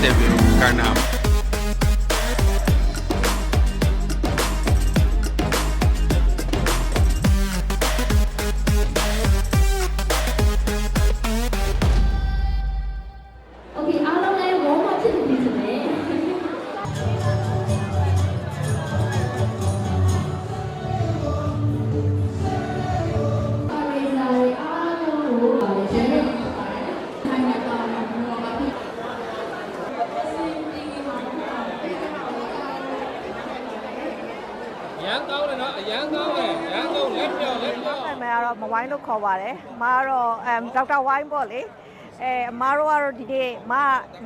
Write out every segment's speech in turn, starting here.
80ပြည့် ကတော့မဝိုင်းလို့ခေါ်ပါတယ်။မကတော့အမ်ဒေါက်တာဝိုင်းပေါ့လေ။အဲအမတို့ကတော့ဒီနေ့မ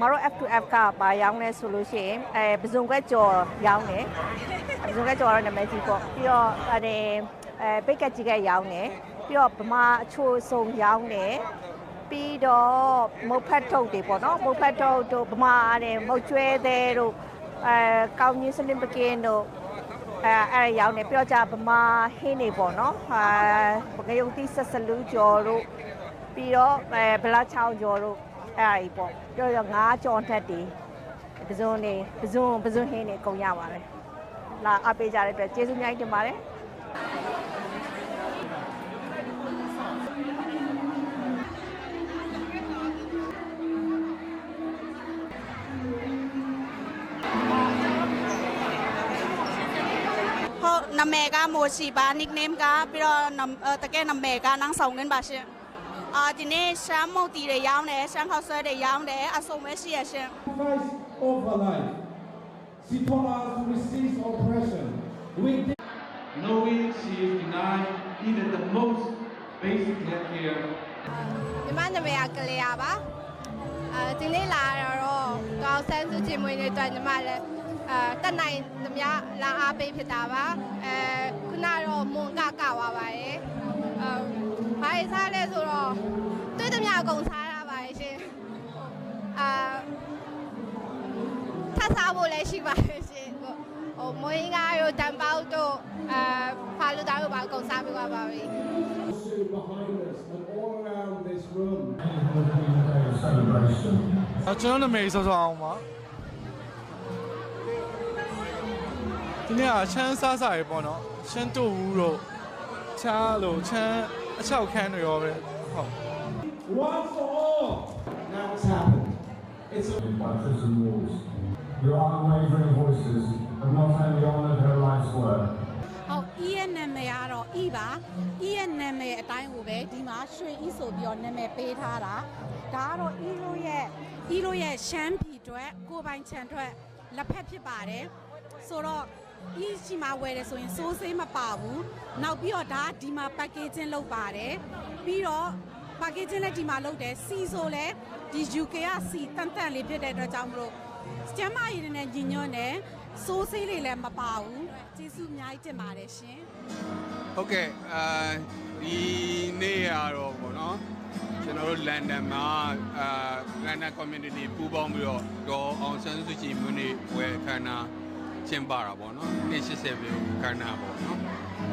မတို့ F2F ကပါရောင်းလဲဆိုလို့ရှိရင်အဲပစုံကွက်ကြော်ရောင်းတယ်။ပစုံကွက်ကြော်ကတော့နာမည်ကြီးပေါ့။ပြီးတော့အဲအဲပိတ်ကက်ကြီးကရောင်းတယ်။ပြီးတော့ဗမာအချိုစုံရောင်းတယ်။ပြီးတော့မုတ်ဖက်ထုတ်တွေပေါ့နော်။မုတ်ဖက်ထုတ်တို့ဗမာတဲ့မုတ်ကျွဲသေးတို့အဲကောင်းကြီးစလင်ပကင်းတို့ အဲအဲ့ဒါရောက်နေပြောကြဗမာဟင်းနေပေါ့နော်ဟာပကယုံတိဆက်စလူးကျော်တို့ပြီးတော့အဲဗလာချောင်းကျော်တို့အဲ့ဒါကြီးပေါ့ပြောရငါးကြော်ထက်တွေပဇွန်နေပဇွန်ပဇွန်ဟင်းနေကုန်ရပါတယ်လာအပေးကြတဲ့အတွက်ကျေးဇူးအများကြီးတင်ပါတယ် နာမည်ကမိုရှိပါ nickname ကပြီးတော့နာအဲတကယ်နာမည်ကနန်းဆောင်ငင်းပါရှင်အာဒီနေ့ရှမ်းမုတ်တီတွေရောင်းတယ်ရှမ်းခောက်ဆွဲတွေရောင်းတယ်အစုံပဲရှိရရှင် sacrifice of her life. She taught us to resist oppression. We did knowing she is denied even the most basic health care ညီမနာမည်ကကလေးရပါအဲဒီနေ့လာတော့ကောင်းဆန်းစုကြည်မွေးနေ့အတွက်ညီမလည်း အဲတက်နိုင်သမျှလာအားပေးဖြစ်တာပါအဲခုနတော့မွန်ကကဝါပါရဲ့အဲဘာရေးစားလဲဆိုတော့တွေ့သမျှအကုန်စားရပါရဲ့ရှင်အာထပ်စားဖို့လည်းရှိပါရဲ့ရှင်ဟိုဟိုမွေးငါတို့တံပေါက်တို့အဲဖာလူသားတို့ပါအကုန်စားပြီးသွားပါပြီ also behind us and all around this room. အကျွန်တော်နာမည်စောစောအောင်ပါ နေ့ကချမ်းစားစားရေပေါ့နော်ချမ်းတူဘူးတို့ချားလို့ချမ်းအချောက်ခန်းတွေရောပဲဟုတ် Once for all. Now it's happened. It's a by prison walls. Your unwavering voices have not only honoured her life's work, ဟုတ် E ရဲ့နာမည်ကတော့ E ပါ E ရဲ့နာမည်အတိုင်းကိုပဲဒီမှာရွှေ E ဆိုပြီးတော့နာမည်ပေးထားတာဒါကတော့ E လို့ရဲ့ E လို့ရဲ့ရှမ်းပြည်အတွက်ကိုယ်ပိုင်ခြံအတွက်လက်ဖက်ဖြစ်ပါတယ်ဆိုတော့ E ရှိမှဝယ်တယ်ဆိုရင်စိုးစေးမပါဘူးနောက်ပြီးတော့ဒါကဒီမှာ packaging လုပ်ပါတယ်ပြီးတော့ packaging လည်းဒီမှာလုပ်တယ် C ဆိုလည်းဒီ UK က C တန်တန်လေးဖြစ်တဲ့အတွက်ကြောင့်မလို့ကျမ်းမာရေးတွေနဲ့ညီညွတ်တယ်စိုးစေးတွေလည်းမပါဘူးကျေးဇူးအများကြီးတင်ပါတယ်ရှင်ဟုတ်ကဲ့အဲဒီနေ့ရတော့ဗောနော်ကျွန်တော်တို့လန်ဒန်မှာအာလန်ဒန် community ပူးပေါင်းပြီးတော့ဒေါ်အောင်ဆန်းစုကြည်မြို့နေဝယ်ခမ်းနား ကျင်းပတာဗောနော်180ပြည့်ခမ်းနားဗောနော်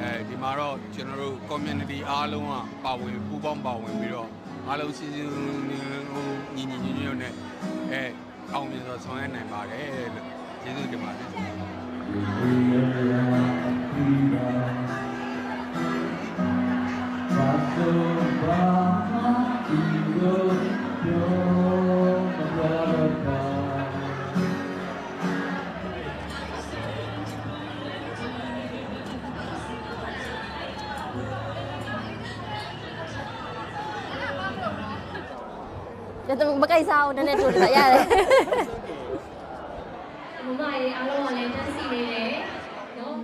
အဲဒီမှာတော့ကျွန်တော်တို့ community အားလုံးကပါဝင်ပူးပေါင်းပါဝင်ပြီးတော့အားလုံးစီစဉ်ညီညီညွတ်ညွတ်နဲ့အဲအောင်မြင်စွာဆောင်ရွက်နိုင်ပါတယ်လို့ကျေးဇူးတင်ပါတယ် မကိစ္စအောင်နည်းနည်းတို့တက်ရတယ်မမရေအားလုံးကလည်းတက်စီနေတယ်နော်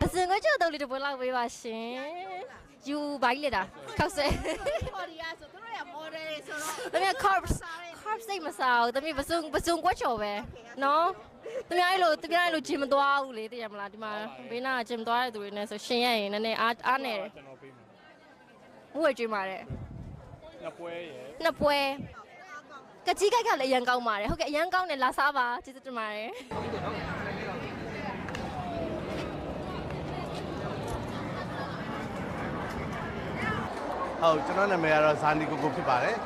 ပစင်ကကြောက်တော့လေးတစ်ပွဲလောက်ပေးပါရှင်ယူဘိုင်းလက်တာခောက်ဆဲပေါ်ရီယာဆိုသူတို့ရမော်ဒယ်တွေဆိုတော့တမီး carbs carbs စိတ်မစားဘူးတမီးပစုံပစုံကွက်ချော်ပဲနော် သူများကြီးလို့သူများကြီးလို့ဂျင်မသွားဘူးလေသိရမလားဒီမှာဘေးနာကဂျင်မသွားတဲ့သူတွေနဲ့ဆိုရှင်ရရင်နည်းနည်းအားအားနေတယ်ကျွန်တော်ပေးမယ်ဘိုးရဲ့ကျွေးมาတယ်နှစ်ပွဲရယ်နှစ်ပွဲကကြီးကိုက်ကလည်းအရန်ကောင်းပါတယ်ဟုတ်ကဲ့အရန်ကောင်းတယ်လာစားပါကျေးဇူးတင်ပါတယ်ဟုတ်ကျွန်တော်နာမည်ကတော့ဇာနီကိုကိုဖြစ်ပါတယ်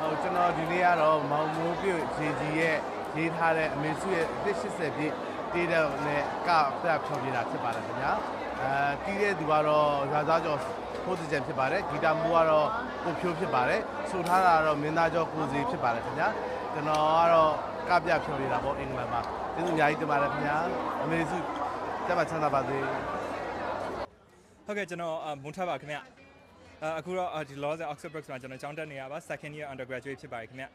ဟုတ်ကျွန်တော်ဒီနေ့ကတော့မောင်မိုးပြည့်ရေကြီးရဲ့ ရေးထားတဲ့အမေစုရဲ့အသက်80ပြည့်တည်တဲ့နဲ့ကပြဖြောပြတာဖြစ်ပါတယ်ခင်ဗျာအဲတီးတဲ့သူကတော့ရာဇာကျော်ဖိုးစကြံဖြစ်ပါတယ်ဂီတာမူကတော့ကိုဖြိုးဖြစ်ပါတယ်ဆိုထားတာကတော့မင်းသားကျော်ကိုစီဖြစ်ပါတယ်ခင်ဗျာကျွန်တော်ကတော့ကပြဖြောပြတာပေါ့အင်္ဂလန်မှာကျေးဇူးအများကြီးတင်ပါတယ်ခင်ဗျာအမေစုတက်ပါချမ်းသာပါစေဟုတ်ကဲ့ကျွန်တော်အာမွန်ထားပါခင်ဗျအာအခုတော့အာဒီ law ဆယ် Oxford Brooks မှာကျွန်တော်ကျောင်းတက်နေရပါ second year undergraduate ဖြစ်ပါတယ်ခင်ဗျ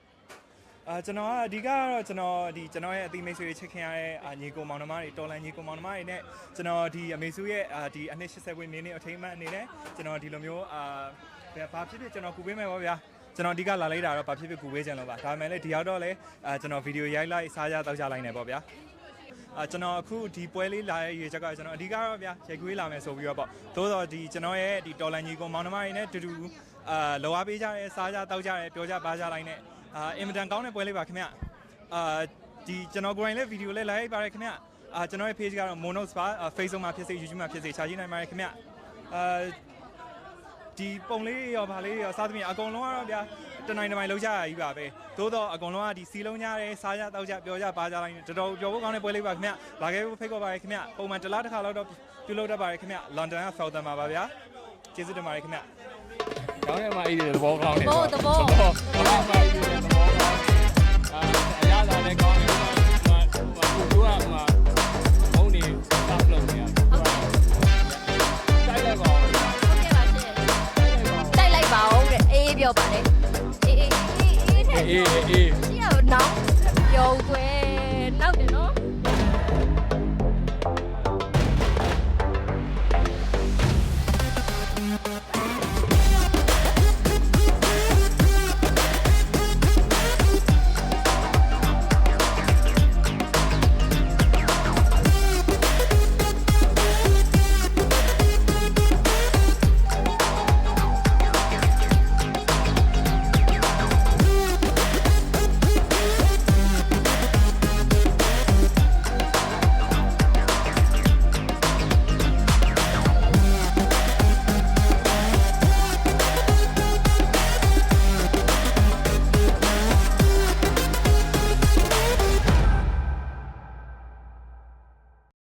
အာကျွန်တော်ကအဓိကကတော့ကျွန်တော်ဒီကျွန်တော်ရဲ့အသီးမိတ်ဆွေတွေချစ်ခင်ရတဲ့အာညီကိုမောင်နှမတွေတော်လန်ညီကိုမောင်နှမတွေနဲ့ကျွန်တော်ဒီအမေစုရဲ့အာဒီအနှစ်80ဝင်းနေနေအထိမ်းအမှတ်အနေနဲ့ကျွန်တော်ဒီလိုမျိုးအာဘာဖြစ်ဖြစ်ကျွန်တော်ကူပေးမယ်ပါဗျာကျွန်တော်အဓိကလာလိုက်တာတော့ဘာဖြစ်ဖြစ်ကူပေးချင်လို့ပါဒါပေမဲ့လည်းဒီရောက်တော့လေအာကျွန်တော်ဗီဒီယိုရိုက်လိုက်စားကြတောက်ကြလိုက်နေပေါ့ဗျာအာကျွန်တော်အခုဒီပွဲလေးလာရဲ့ရေချက်ကကျွန်တော်အဓိကတော့ဗျာရိုက်ကွေးလာမယ်ဆိုပြီးတော့ပေါ့သို့တော့ဒီကျွန်တော်ရဲ့ဒီတော်လန်ကြီးကိုမောင်နှမတွေနဲ့တူတူအာလောအားပေးကြရဲစားကြတောက်ကြရဲပြောကြပါကြလိုက်နဲ့ အာအင်မတန်ကောင်းတဲ့ပွဲလေးပါခင်ဗျအာဒီကျွန်တော်ကိုယ်တိုင်လည်းဗီဒီယိုလေးလာရိုက်ပါတယ်ခင်ဗျအာကျွန်တော်ရဲ့ page ကတော့ monos ပါ Facebook မှာဖြစ်စေ YouTube မှာဖြစ်စေချာကြည့်နိုင်ပါတယ်ခင်ဗျအာဒီပုံလေးရောဗာလေးရောစားသဖြင့်အကုန်လုံးကတော့ဗျာတနိုင်တမိုင်လောက်ကြရကြီးပါပဲသို့တော့အကုန်လုံးကဒီစီလုံးကြရဲစားကြတောက်ကြပြောကြပါကြလိုက်တော်တော်ပြောဖို့ကောင်းတဲ့ပွဲလေးပါခင်ဗျလာခဲ့ဖို့ဖိတ်ခေါ်ပါရခင်ဗျပုံမှန်တစ်လားတစ်ခါလောက်တော့ပြုလုပ်တတ်ပါရခင်ဗျလန်ဒန်က Feltham မှာပါဗျာကျေးဇူးတင်ပါတယ်ခင်ဗျ ကျောင်းထဲမှာအေးတယ်သဘောကောင်းတယ်သဘောသဘောသဘောသဘောမှာအေးတယ်သဘောကောင်းအာအရသာလည်းကောင်းတယ်